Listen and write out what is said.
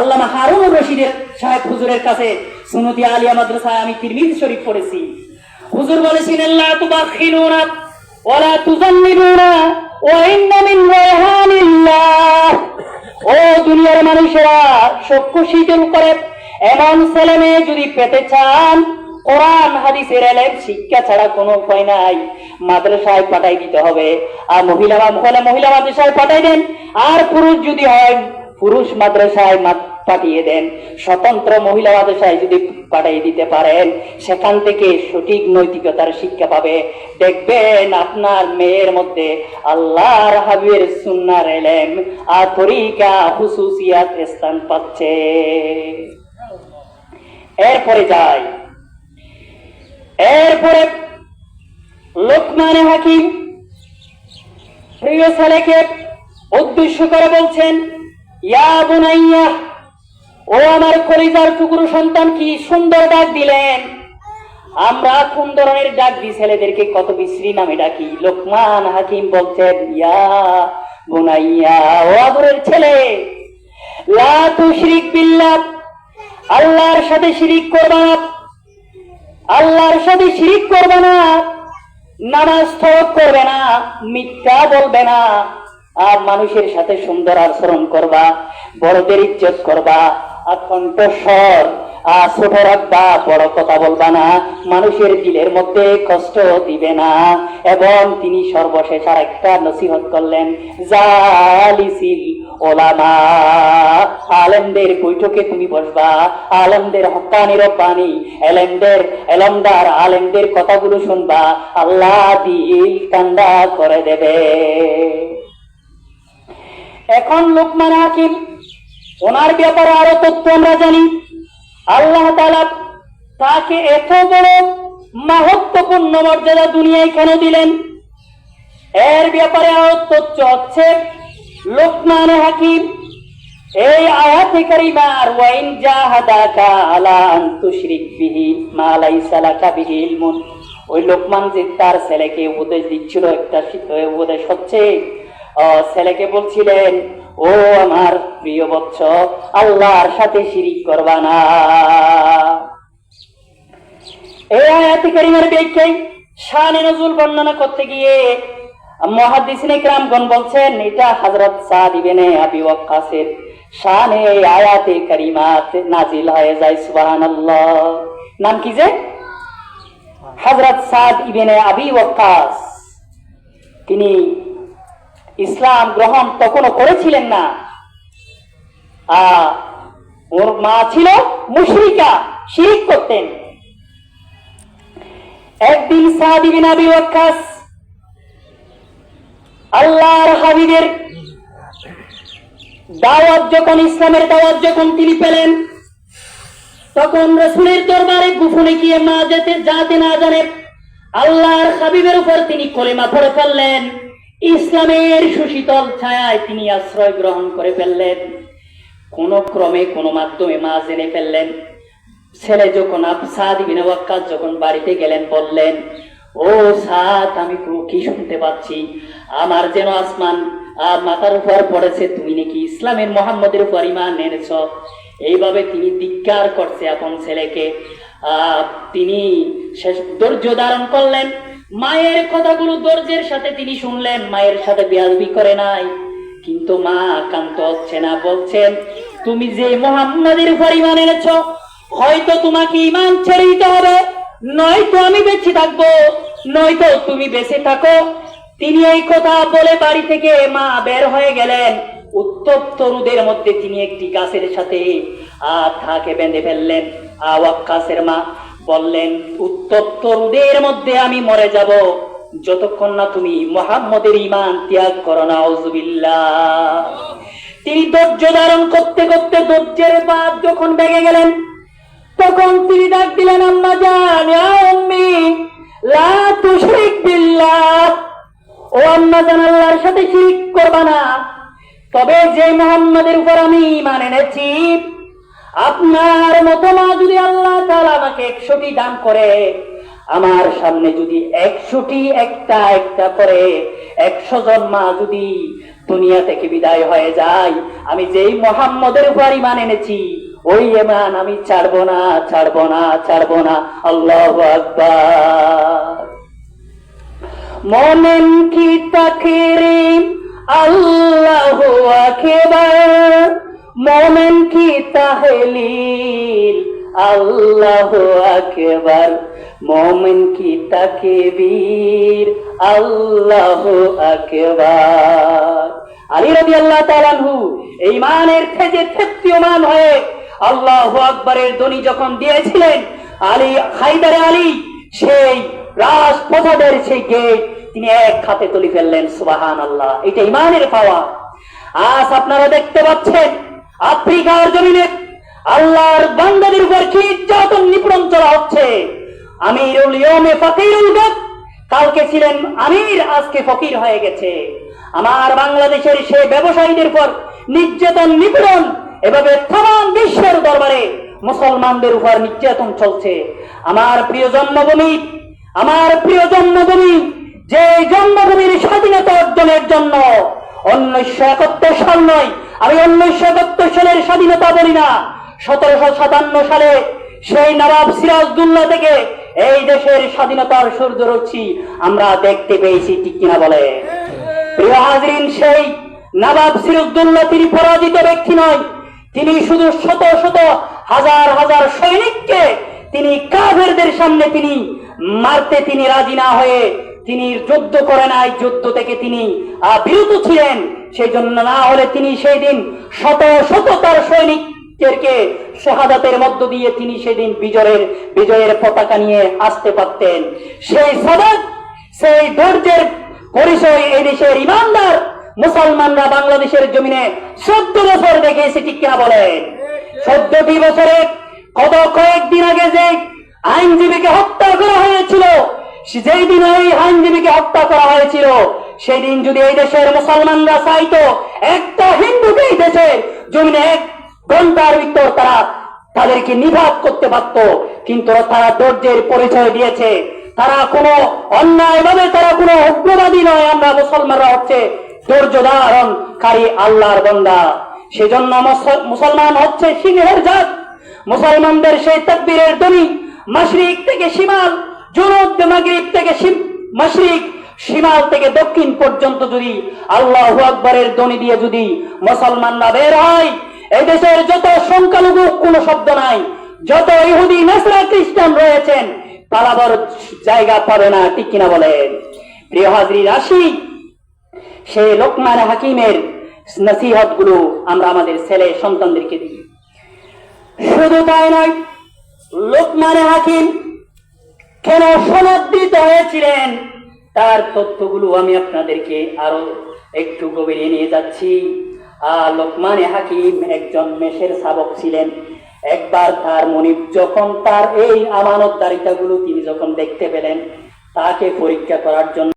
আল্লামা হারুন রশিদের সাহেব হুজুরের কাছে আলিয়া মাদ্রাসায় আমি তিরমিজি শরীফ পড়েছি। হুজুর লা তুবাখিলুনা ওয়ালা ওয়া ইন্না মিন ও দুনিয়ার মানুষেরা শীতল করে এমন ছেলে মেয়ে যদি পেতে চান, কোরআন, হাদিসের এলেম শিক্ষা ছাড়া কোনো উপায় নাই। মাদ্রাসায় পাঠাই দিতে হবে। আর মহিলা হলে মহিলা মাদ্রাসায় পাঠাই দেন। আর পুরুষ যদি হয় পুরুষ মাদ্রাসায় পাঠিয়ে দেন। স্বতন্ত্র মহিলা মাদ্রাসায় যদি পাঠিয়ে দিতে পারেন, সেখান থেকে সঠিক নৈতিকতার শিক্ষা পাবে। দেখবেন আপনার মেয়ের মধ্যে আল্লাহর হাবিবের সুন্নার এলেম আর তরিকা হুসুসিয়াত স্থান পাচ্ছে। এরপরে যায় এরপরে লোকমান হাকিম প্রিয় ছেলেকে উদ্দেশ্য করে বলছেন ইয়া বুনাইয়া, ও আমার কলিজার টুকরো সন্তান কি সুন্দর ডাক দিলেন? আমরা কোন ধরনের ডাক দিই ছেলেদেরকে? কত বিশ্রী নামে ডাকি। লোকমান হাকিম বলছেন, ইয়া বুনাইয়া, ও আদরের ছেলে, লা তুশরিক বিল্লাহ, আল্লাহর সাথে শিরিক করবা না। আল্লাহর সাথে শিরিক করবে না। নামাজ তরক করবে না, মিথ্যা বলবে না। আর মানুষের সাথে সুন্দর আচরণ করবা, বড়দের ইজ্জত করবা, আর কণ্ঠস্বর আর ছোট রাখবা, বড় কথা বলবা না, মানুষের দিলের মধ্যে কষ্ট দিবে না। এবং তিনি সর্বশেষ আর একটা নসিহত করলেন, জালিসিল ওলামা। আলেমদের বৈঠকে তুমি বসবা, আলেমদের হকানি রব্বানি, এলেমদের, এলমদার আলেমদের কথাগুলো শুনবা, আল্লাহ দিল কান্দা করে দেবে। এখন লোকমান হাকিম, ওনার ব্যাপারে আরও তথ্য আমরা জানি। আল্লাহ তাকে এত বড় মাহত্বপূর্ণ মর্যাদা দুনিয়ায় কেন দিলেন? এর ব্যাপারে আরও তথ্য হচ্ছে লোকমান হাকিম, এই আয়াতে কারিমার ওয়াইন জাহাদাকা আলা আন তুশরিক বিহি মা লাইসা লাকা ওই লোকমান যে তার ছেলেকে উপদেশ দিচ্ছিল, একটা উপদেশ হচ্ছে ছেলেকে বলছিলেন, ও আমার প্রিয় বৎস আল্লাহর সাথে শিরিক করবা না। এই আয়াতে কারিমার ব্যাখ্যায় শানে নজুল বর্ণনা করতে গিয়ে মহাদিসিনে গ্রামগণ বলছেন, এটা হযরত সাদ ইবনে আবি ওয়াক্কাসের শানে এই আয়াতে কারিমাত নাজিল হয়ে যায়, সুবহানাল্লাহ। নাম কি যে? হযরত সাদ ইবনে আবি ওয়াক্কাস। তিনি ইসলাম গ্রহণ তখনও করেছিলেন না। ওর মা ছিল মুশরিকা, শিরিক করতেন। একদিন সাদ বিন আবি ওয়াক্কাস আল্লাহর হাবিবের দাওয়াত যখন ইসলামের দাওয়াত যখন তিনি পেলেন, তখন রসুলের দরবারে গুফনে গিয়ে মা যেতে, যাতে না জানে, আল্লাহর হাবিবের উপর তিনি কলেমা পড়ে ফেললেন। ইসলামের সুশীতল ছায়ায় তিনি আশ্রয় গ্রহণ করে ফেললেন। কোন ক্রমে কোন মাধ্যমে মা জেনে ফেললেন। ছেলে যখন সাদ ওয়াক্কাস যখন বাড়িতে গেলেন বললেন ও সাদ আমি কো- শুনতে পাচ্ছি? আমার যেন আসমান আহ, মাথার উপর পড়েছে তুমি নাকি ইসলামের মোহাম্মদের উপর ইমান এনেছ? এইভাবে তিনি ধিক্কার করছে আপন ছেলেকে। আহ, তিনি শেষ ধৈর্য ধারণ করলেন। মায়ের কথাগুলো ধৈর্যের সাথে তিনি শুনলেন মায়ের সাথে বেয়াদবি করে নাই। কিন্তু মা কান্ত হচ্ছে না বলছেন তুমি যে মোহাম্মদের উপর ইমান এনেছ হয়তো তোমাকে ইমান ছেড়ে দিতে হবে। নয়তো আমি বেঁচে থাকব নয়তো তুমি বেঁচে থাকো। তিনি এই কথা বলে বাড়ি থেকে মা বের হয়ে গেলেন। উত্তপ্ত রুদের মধ্যে তিনি একটি গাছের সাথে আহ, তাকে বেঁধে ফেললেন। আওয়াক্কাসের মা বললেন উত্তপ্ত রোদের মধ্যে আমি মরে যাব। যতক্ষণ না তুমি মোহাম্মদের ইমান ত্যাগ করো না তিনি ধৈর্য ধারণ করতে করতে ধৈর্যের বাদ যখন বেগে গেলেন, তখন তিনি ডাক দিলেন আম্মা জান লা তুশরিক বিল্লাহ। ও আম্মা জান, আল্লাহর সাথে শিরিক করবা না। তবে যে মোহাম্মদের উপর আমি ঈমান এনেছি আপনার মতো মা যদি আল্লাহ তাআলা আমাকে একশোটি দান করে, আমার সামনে যদি একশোটি একটা একটা করে, একশো জন মা যদি দুনিয়া থেকে বিদায় হয়ে যায়, আমি যেই মোহাম্মদের উপর ইমান এনেছি, ওই ইমান আমি ছাড়বো না ছাড়বো না ছাড়বো না। আল্লাহ আকবার। মোমেন কি তাকিরিম আল্লাহ আকবার। মোমেন কি তাহলিল আল্লাহ আকবার। মোমেন কি তাকবীর আল্লাহ আকবার। আলী রবি আল্লাহ তালানহু এই মানের থেজে থেপ্তিয়মান হয়ে আল্লাহ আকবরের ধ্বনি যখন দিয়েছিলেন, আলী, হায়দারে আলী, সেই রাজপ্রসাদের সেই গেট তিনি এক হাতে তুলে ফেললেন সুবাহান আল্লাহ এটা ইমানের পাওয়া। আজ আপনারা দেখতে পাচ্ছেন আফ্রিকার জমিনে আল্লাহর বান্দাদের উপর কি নির্যাতন নিপীড়ন চলা হচ্ছে? আমিরুল ইয়মে ফকিরুল গদ কালকে ছিলেন আমির, আজকে ফকির হয়ে গেছে। আমার বাংলাদেশের সেই ব্যবসায়ীদের উপর নির্যাতন, নিপীড়ন, এভাবে তাম বিশ্বের দরবারে মুসলমানদের উপর নির্যাতন চলছে। আমার প্রিয় জন্মভূমি, আমার প্রিয় জন্মভূমি, যে জন্মভূমির স্বাধীনতা অর্জনের জন্য উনিশশো একাত্তর সাল নয় আমি উনিশশো একাত্তর সালের স্বাধীনতা বলি না। সতেরোশো সাতান্ন সালে সেই নবাব সিরাজদুল্লাহ থেকে এই দেশের স্বাধীনতার সূর্যরশ্মি আমরা দেখতে পেয়েছি, ঠিক কিনা বলে? প্রিয় হাজরিন, সেই নবাব সিরাজদুল্লাহ তিনি পরাজিত ব্যক্তি নয়। তিনি শুধু শত শত হাজার হাজার সৈনিককে তিনি কাফেরদের সামনে তিনি মারতে তিনি রাজি না হয়ে তিনি যুদ্ধ করে নাই, যুদ্ধ থেকে তিনি বিরত ছিলেন। সেই জন্য না হলে তিনি সেই দিন শত শত তার সৈনিকদেরকে মধ্য দিয়ে তিনি সেদিন বিজয়ের বিজয়ের পতাকা নিয়ে আসতে পারতেন। সেই সেই ধৈর্যের পরিচয় এই দেশের ইমানদার মুসলমানরা বাংলাদেশের জমিনে চোদ্দ বছর দেখেছে ঠিক কিনা বলেন চোদ্দটি বছরে কত কয়েকদিন আগে যে আইনজীবীকে হত্যা করা হয়েছিল যেই দিন এই আইনজীবীকে হত্যা করা হয়েছিল, সেদিন যদি এই দেশের মুসলমানরা চাইতো, একটা হিন্দুকে এই দেশের জমিনে এক ঘণ্টার ভিতর তারা তাদেরকে নিভাব করতে পারত, কিন্তু তারা ধৈর্যের পরিচয় দিয়েছে। তারা কোনো অন্যায়ভাবে, তারা কোনো উগ্রবাদী নয়। আমরা মুসলমানরা হচ্ছে ধৈর্য ধারণকারী আল্লাহর বন্দা। সেজন্য মুসলমান হচ্ছে সিংহের জাত। মুসলমানদের সেই তকবীরের ধ্বনি মাশরিক থেকে শিমাল জুনুব মাগরিব থেকে মাশরিক সীমাল থেকে দক্ষিণ পর্যন্ত যদি আল্লাহ আকবরের ধ্বনি দিয়ে যদি মুসলমানরা বের হয় এই দেশের যত সংখ্যালঘু, কোনো শব্দ নাই। যত ইহুদি, নেসরা, খ্রিস্টান রয়েছেন পালাবার জায়গা পাবে না, ঠিক কিনা বলেন? প্রিয় হাজরি, রাশি, সেই লোকমান হাকিমের নসিহতগুলো আমরা আমাদের ছেলে সন্তানদেরকে দিই। শুধু তাই নয়, লোকমান হাকিম কেন সমাদৃত হয়েছিলেন? তার তথ্যগুলো আমি আপনাদেরকে আরও একটু গভীরে নিয়ে যাচ্ছি। আর লোকমানে হাকিম একজন মেষের শাবক ছিলেন। একবার তার মনিব যখন তার এই আমানত আমানতদারিতাগুলো তিনি যখন দেখতে পেলেন, তাকে পরীক্ষা করার জন্য